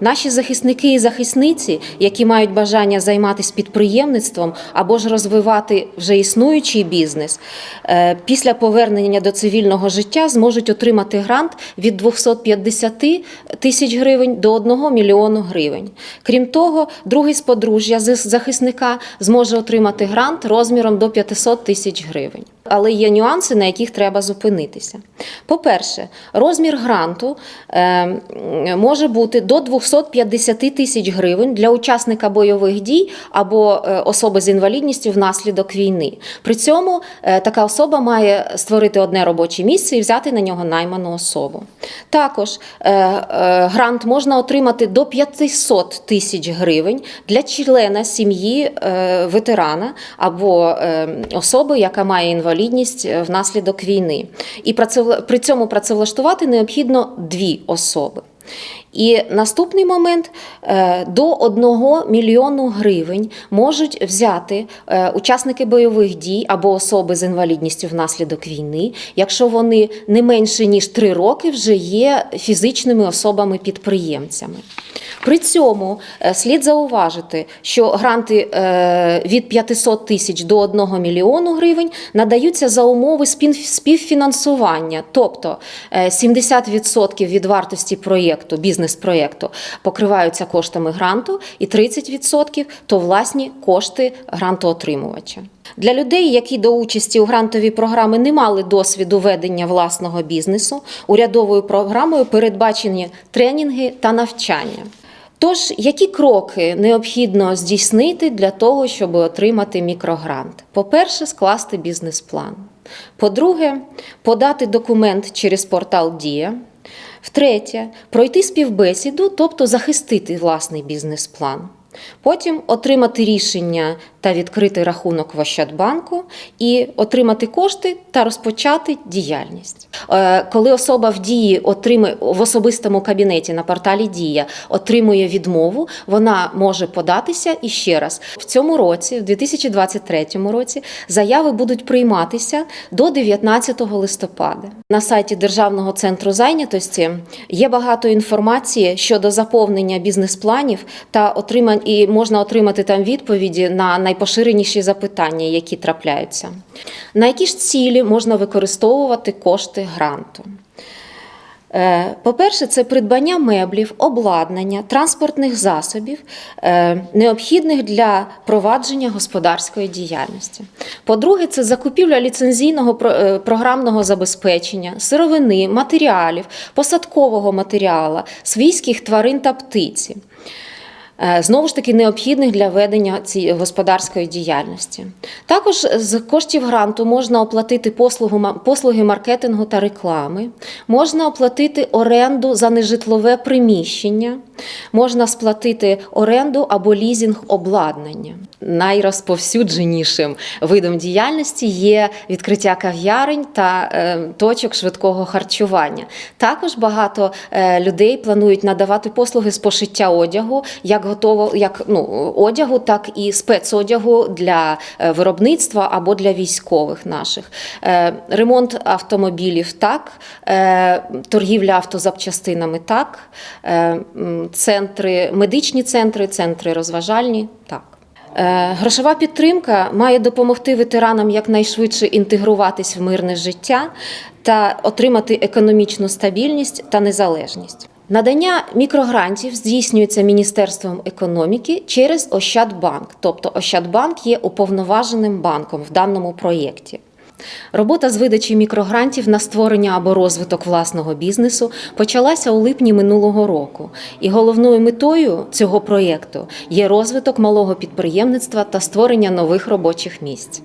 Наші захисники і захисниці, які мають бажання займатися підприємництвом або ж розвивати вже існуючий бізнес, е, після повернення до цивільного життя зможуть отримати грант від 250 тисяч гривень до 1 мільйону гривень. Крім того, другий з подружжя захисника зможе отримати грант розміром до 500 тисяч гривень. Але є нюанси, на яких треба зупинитися. По-перше, розмір гранту е, може бути до 250 тисяч гривень для учасника бойових дій або е, особи з інвалідністю внаслідок війни. При цьому е, така особа має створити одне робоче місце і взяти на нього найману особу. Також грант можна отримати до 500 тисяч гривень для члена сім'ї ветерана або особи, яка має інвалідність е, внаслідок війни. І при цьому працевлаштувати необхідно дві особи. І наступний момент е, до 1 мільйону гривень можуть взяти е, учасники бойових дій або особи з інвалідністю внаслідок війни, якщо вони не менше ніж 3 роки вже є фізичними особами-підприємцями. При цьому е, слід зауважити, що гранти е, від 500 тисяч до 1 мільйону гривень надаються за умови співфінансування, тобто е, 70% від вартості проєкту, бізнес-проєкту покриваються коштами гранту, і 30% то власні кошти грантоотримувача. Для людей, які до участі у грантовій програмі не мали досвіду ведення власного бізнесу, урядовою програмою передбачені тренінги та навчання. Тож, які кроки необхідно здійснити для того, щоб отримати мікрогрант? По-перше, скласти бізнес-план. По-друге, подати документ через портал Дія. Втретє, пройти співбесіду, тобто захистити власний бізнес-план. Потім отримати рішення та відкрити рахунок в Ощадбанку і отримати кошти та розпочати діяльність. Е, Коли особа в дії отримує в особистому кабінеті на порталі Дія отримує відмову, вона може податися і ще раз. В цьому році, в 2023 році, заяви будуть прийматися до 19 листопада. На сайті Державного центру зайнятості є багато інформації щодо заповнення бізнес-планів та отримань, і можна отримати там відповіді на найпоширеніші запитання, які трапляються. На які ж цілі можна використовувати кошти гранту? Е, По-перше, це придбання меблів, обладнання, транспортних засобів, е, необхідних для провадження господарської діяльності. По-друге, це закупівля ліцензійного е, програмного забезпечення, сировини, матеріалів, посадкового матеріалу, свійських тварин та птиці. Е, Знову ж таки, необхідних для ведення цієї господарської діяльності. Також з коштів гранту можна оплатити послугу, послуги маркетингу та реклами, можна оплатити оренду за нежитлове приміщення, можна сплатити оренду або лізінг обладнання. Найрозповсюдженішим видом діяльності є відкриття кав'ярень та е, точок швидкого харчування. Також багато е, людей планують надавати послуги з пошиття одягу, як готово, як ну, одягу, так і спецодягу для е, виробництва або для військових наших. Ремонт автомобілів так, торгівля автозапчастинами так, центри, медичні центри, центри розважальні так. Е, Грошова підтримка має допомогти ветеранам якнайшвидше інтегруватись в мирне життя та отримати економічну стабільність та незалежність. Надання мікрогрантів здійснюється Міністерством економіки через Ощадбанк, тобто Ощадбанк є уповноваженим банком в даному проєкті. Робота з видачі мікрогрантів на створення або розвиток власного бізнесу почалася у липні минулого року, і головною метою цього проєкту є розвиток малого підприємництва та створення нових робочих місць.